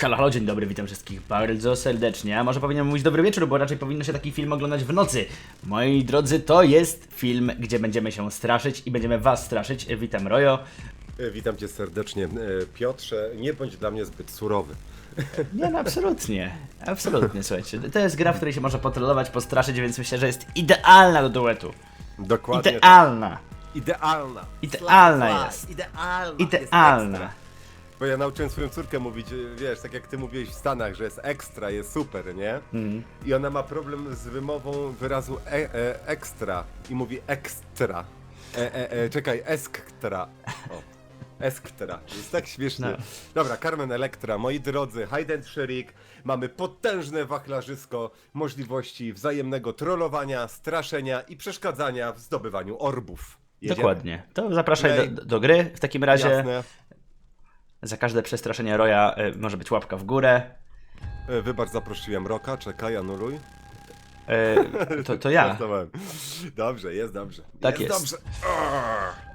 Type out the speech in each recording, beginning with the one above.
Halo, halo, dzień dobry, witam wszystkich bardzo serdecznie. A może powinienem mówić dobry wieczór, bo raczej powinno się taki film oglądać w nocy. Moi drodzy, to jest film, gdzie będziemy się straszyć i będziemy was straszyć. Witam Rojo. E, Witam cię serdecznie. E, Piotrze, nie bądź dla mnie zbyt surowy. Nie, no absolutnie. Absolutnie, słuchajcie. To jest gra, w której się można potrolować, postraszyć, więc myślę, że jest idealna do duetu. Dokładnie. tak. Idealna. Idealna. Idealna fla, jest. Idealna. Idealna. Bo ja nauczyłem swoją córkę mówić, wiesz, tak jak ty mówiłeś w Stanach, że jest ekstra, jest super, nie? Mhm. I ona ma problem z wymową wyrazu e, e, ekstra i mówi ekstra. E, e, e, czekaj, esktra. O. Esktra. Jest tak śmiesznie. No. Dobra, Carmen Electra, moi drodzy, Hide and Shriek, mamy potężne wachlarzysko możliwości wzajemnego trollowania, straszenia i przeszkadzania w zdobywaniu orbów. Jedziemy? Dokładnie. To zapraszaj do, do gry. W takim razie Jasne. Za każde przestraszenie Roya y, może być łapka w górę. E, Wybacz, zaprosiłem Roka, czekaj, anuluj. Y, to, to ja. Żartowałem. Dobrze, jest dobrze. Tak jest. dobrze. Arr.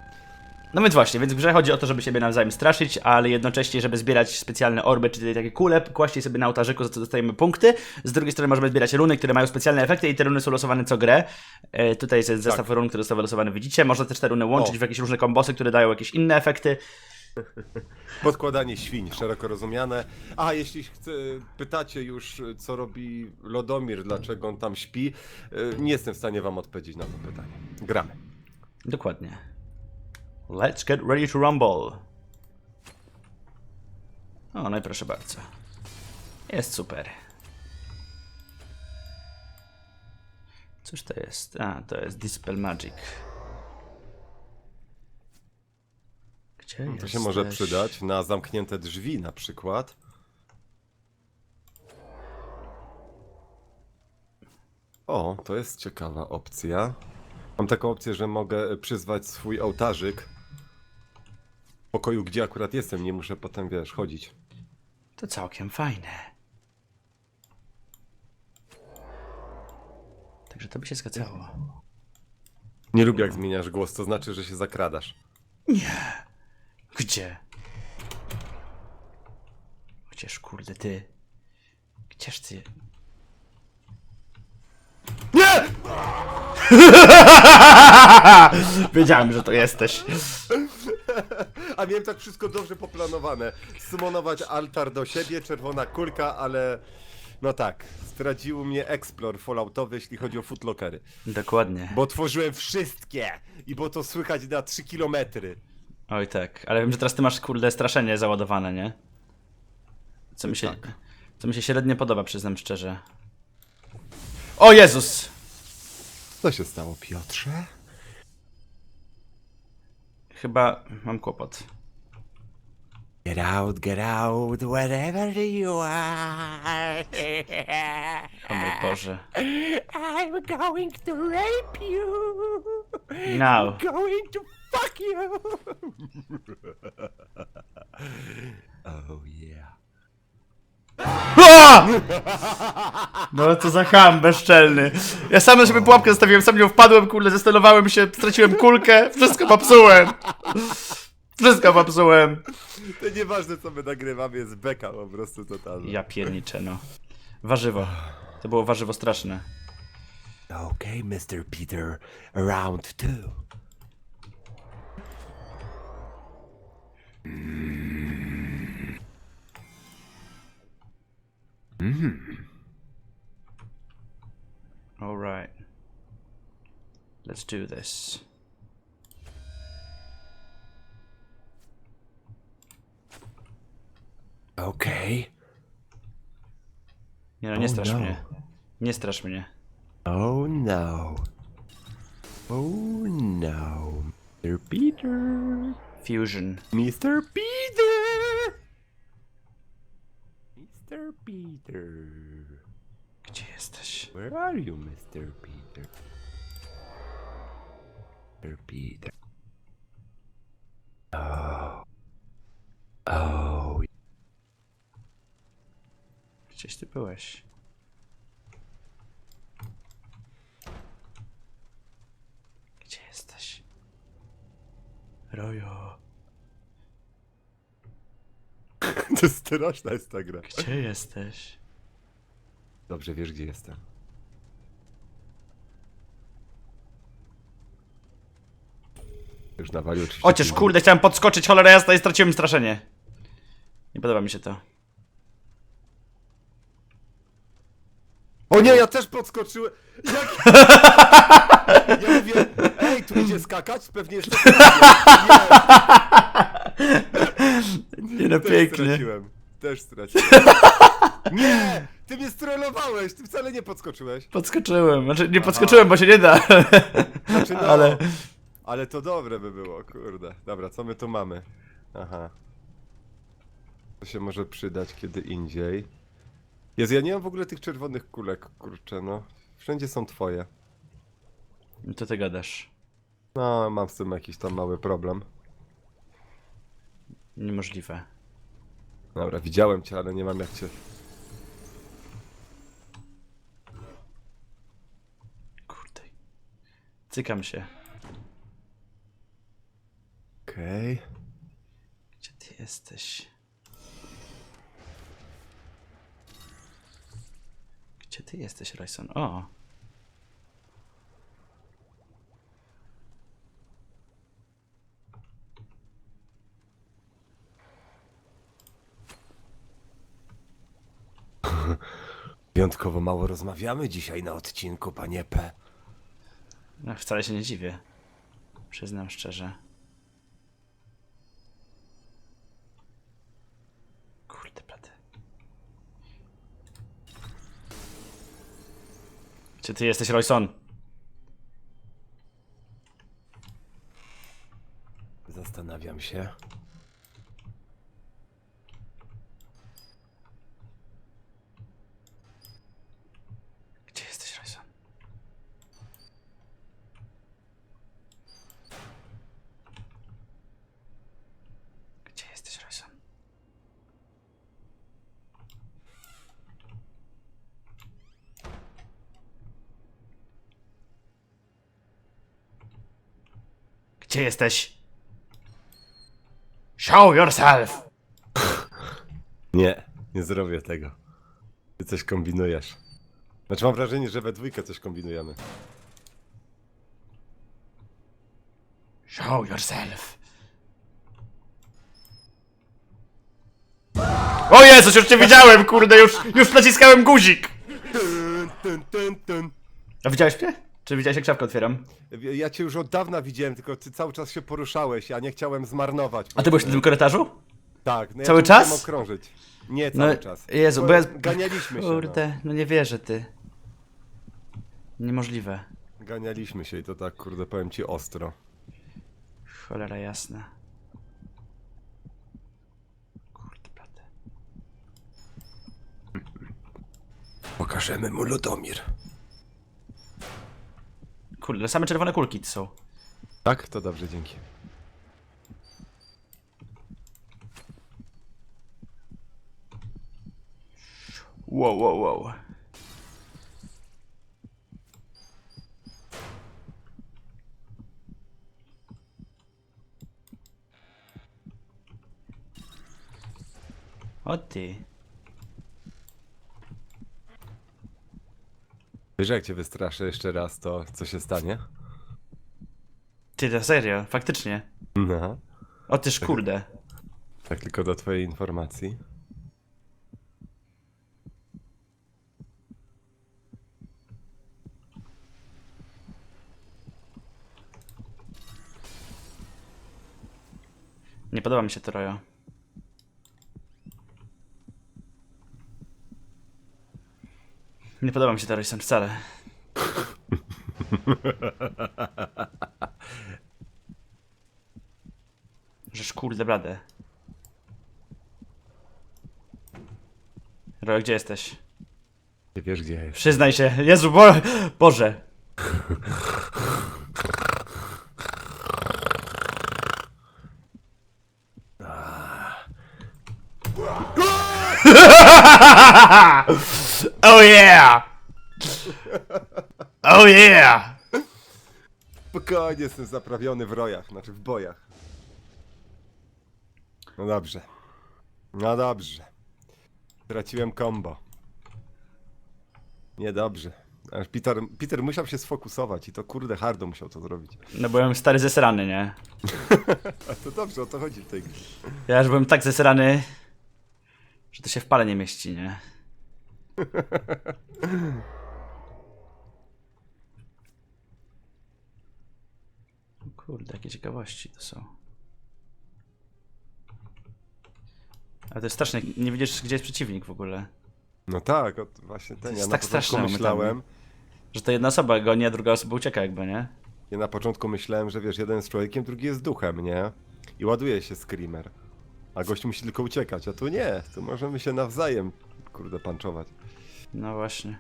No więc właśnie, więc w grze chodzi o to, żeby siebie nawzajem straszyć, ale jednocześnie, żeby zbierać specjalne orby, czyli takie kule, kłaść je sobie na ołtarzyku, za co dostajemy punkty. Z drugiej strony możemy zbierać runy, które mają specjalne efekty i te runy są losowane co grę. E, tutaj jest zestaw run, który został wylosowany, widzicie. Można też te runy łączyć Tak. O. w jakieś różne kombosy, które dają jakieś inne efekty. Podkładanie świń, szeroko rozumiane. A jeśli chce, pytacie już, co robi Lodomir, dlaczego on tam śpi, e, nie jestem w stanie wam odpowiedzieć na to pytanie. Gramy. Dokładnie. Let's get ready to rumble. O, no i proszę bardzo. Jest super. Cóż to jest? A, to jest Dispel Magic. Gdzie To się może jesteś? przydać na zamknięte drzwi na przykład. O, to jest ciekawa opcja. Mam taką opcję, że mogę przyzwać swój ołtarzyk w pokoju, gdzie akurat jestem. Nie muszę potem, wiesz, chodzić. To całkiem fajne. Także to by się zgadzało. Nie lubię, jak zmieniasz głos, to znaczy, że się zakradasz. Gdzie? Gdzież kurde ty? Gdzież ty? Nie! Wiedziałem, że to jesteś. A miałem tak wszystko dobrze poplanowane. Sumonować altar do siebie, czerwona kulka, ale... No tak, zdradził mnie Explore Falloutowy, jeśli chodzi o footlockery. Dokładnie. Bo otworzyłem wszystkie i było to słychać na 3 kilometry. Oj tak, ale wiem, że teraz ty masz kurde straszenie załadowane, nie? Co mi się, Tak. co mi się średnio podoba, przyznam szczerze. O Jezus! Co się stało, Piotrze? Chyba mam kłopot. Get out, get out, wherever you are. O mój Boże. I'm going to rape you. Now. Going to fuck you. oh yeah. No co za ham bezczelny. Ja sam na siebie pułapkę zostawiłem, sam nią wpadłem, kurde, zestelowałem się, straciłem kulkę, wszystko popsułem. Wszystko popsułem. To nieważne co my nagrywamy, jest beka po prostu totalna. Ja pierniczę, no. Warzywo. To było warzywo straszne. Okay, Mr. Peter, round two. Mm-hmm. Alright. Let's do this. Okay. Nie no, nie Oh, strasz no. mnie. Nie strasz mnie. Oh no. Oh no. Mr. Peter. Fusion. Mr. Peter! Mr. Peter. Gdzie jesteś? Where are you, Mr. Peter? Mr. Peter. Oh. Oh. Gdzieś ty byłeś? Rojo. To straszna jest ta gra. Gdzie jesteś? Dobrze, wiesz gdzie jestem. Już nawalił oczywiście. Chociaż kurde, chciałem podskoczyć, cholera jasna i straciłem straszenie. Nie podoba mi się to. O nie, ja też podskoczyłem! Jak... Ja mówię, tu idzie skakać? Pewnie jeszcze... Nie, no, też pięknie. straciłem. Też straciłem. Nie! Ty mnie strollowałeś, ty wcale nie podskoczyłeś. Podskoczyłem, znaczy nie podskoczyłem, bo się nie da. Znaczy, no, Ale- ale to dobre by było, kurde. Dobra, co my tu mamy? Aha. To się może przydać kiedy indziej. Jezu, ja nie mam w ogóle tych czerwonych kulek, kurczę, no. Wszędzie są twoje. Co ty gadasz? No, mam z tym jakiś tam mały problem. Niemożliwe. Dobra, widziałem cię, ale nie mam jak cię... Kurde. Cykam się. Okej. Gdzie ty jesteś? Gdzie ty jesteś, Royson? O! Wyjątkowo mało rozmawiamy dzisiaj na odcinku, panie P. No, wcale się nie dziwię. Przyznam szczerze. Kurde, plady. Gdzie ty jesteś, Royson? Zastanawiam się. Gdzie jesteś, Royson? Gdzie jesteś, Royson? Gdzie jesteś? Show yourself! Nie, nie zrobię tego. Ty coś kombinujesz. Znaczy mam wrażenie, że we dwójkę coś kombinujemy. Show yourself. O Jezus, już cię widziałem, kurde, już, już naciskałem guzik. Tyn, tyn, tyn, tyn. A widziałeś mnie? Czy widziałeś jak szafkę otwieram? Ja cię już od dawna widziałem, tylko ty cały czas się poruszałeś, ja nie chciałem zmarnować. A ty byłeś na tym korytarzu? Tak, no ja Cały tu musiałem czas? okrążyć. Nie No, cały czas. Jezu, Bo ja... Ganialiśmy się. Kurde, no nie wierzę, ty. Niemożliwe. No. Ganialiśmy się i to tak, kurde, powiem ci ostro. Cholera jasna. Kurde, plady. Pokażemy mu Ludomir. Kurde, same czerwone kulki to są. Tak? To dobrze, dzięki. Wow, wow, wow. O ty. Wiesz, jak cię wystraszę jeszcze raz, to co się stanie? Ty, to serio, faktycznie. No. O tyż kurde. Tak tylko do twojej informacji. Nie podoba mi się to Rojo. Nie podoba mi się to Royson wcale. Żeż kurde blade. Rojo, gdzie jesteś? Ty wiesz, gdzie jest. Przyznaj się. Jezu, bo... Boże. oh yeah! Oh yeah! Spokojnie, jestem zaprawiony w rojach, znaczy w bojach. No dobrze. No dobrze. Traciłem combo. Niedobrze. Aż Peter, Peter musiał się sfokusować i to kurde hardo musiał to zrobić. No byłem stary zesrany, nie? A to dobrze, o to chodzi w tej grze. Ja już byłem tak zesrany, że to się w pale nie mieści, nie? Kurde, jakie ciekawości to są. Ale to jest straszne, nie widzisz gdzie jest przeciwnik w ogóle. No tak, o, właśnie ten. jest Ja na tak początku straszne momentami. myślałem, Że to jedna osoba goni, a druga osoba ucieka jakby, nie? ja na początku myślałem, że wiesz, jeden jest człowiekiem, drugi jest duchem, nie? I ładuje się screamer. A gość musi tylko uciekać, a tu nie, tu możemy się nawzajem, kurde, panczować. No właśnie.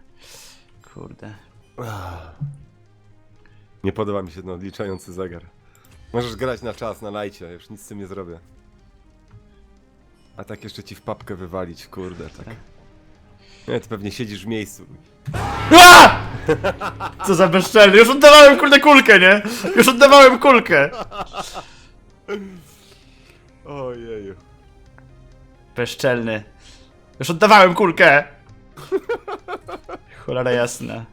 Kurde. Nie podoba mi się ten odliczający zegar. Możesz grać na czas, na lajcie, już nic z tym nie zrobię. A tak jeszcze ci w papkę wywalić, kurde, tak. Nie, ty pewnie siedzisz w miejscu. A! Co za bezczelny. Już oddawałem kurde kulkę, nie? Już oddawałem kulkę. Ojeju. Bezczelny. Już oddawałem kulkę. Cholera jasna.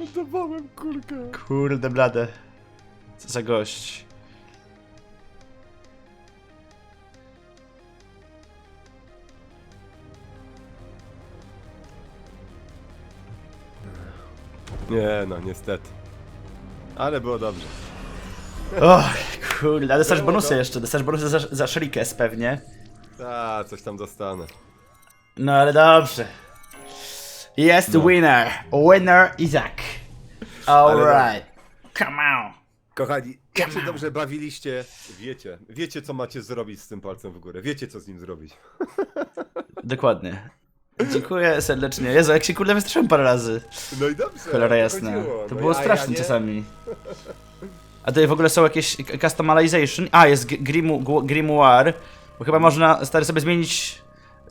Oddawałem kulkę. Kurde blade. Co za gość. Nie no, niestety. Ale było dobrze. O, kurde, a dostajesz bonusy jeszcze. Dostajesz bonusy za, za Shrikes pewnie. A, coś tam dostanę. No ale dobrze. Jest winner. Winner Izak. Alright. Come on. Kochani, jak się dobrze bawiliście, wiecie, wiecie co macie zrobić z tym palcem w górę, wiecie co z nim zrobić. Dokładnie. Dziękuję serdecznie. Jezu, jak się kurde wystraszyłem parę razy. No i dobrze. Cholera jasna. chodziło. To No było ja- straszne nie- czasami. A tutaj w ogóle są jakieś customization. A, jest grimu, grimoire. Bo chyba można stary sobie zmienić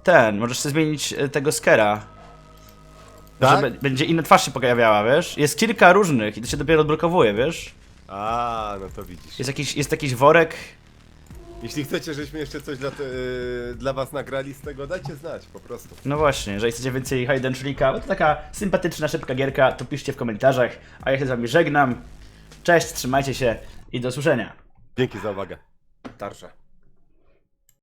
ten. Możesz sobie zmienić e, tego skera. Tak? Że będzie inna twarz się pojawiała, wiesz? Jest kilka różnych i to się dopiero odblokowuje, wiesz? A, no to widzisz. Jest jakiś, jest jakiś worek. Jeśli chcecie, żeśmy jeszcze coś dla, te, y, dla was nagrali z tego, dajcie znać po prostu. No właśnie, jeżeli chcecie więcej Hide and Shrika, bo to taka sympatyczna, szybka gierka, to piszcie w komentarzach. A ja się z wami żegnam. Cześć, trzymajcie się i do usłyszenia. Dzięki za uwagę. Tarsza.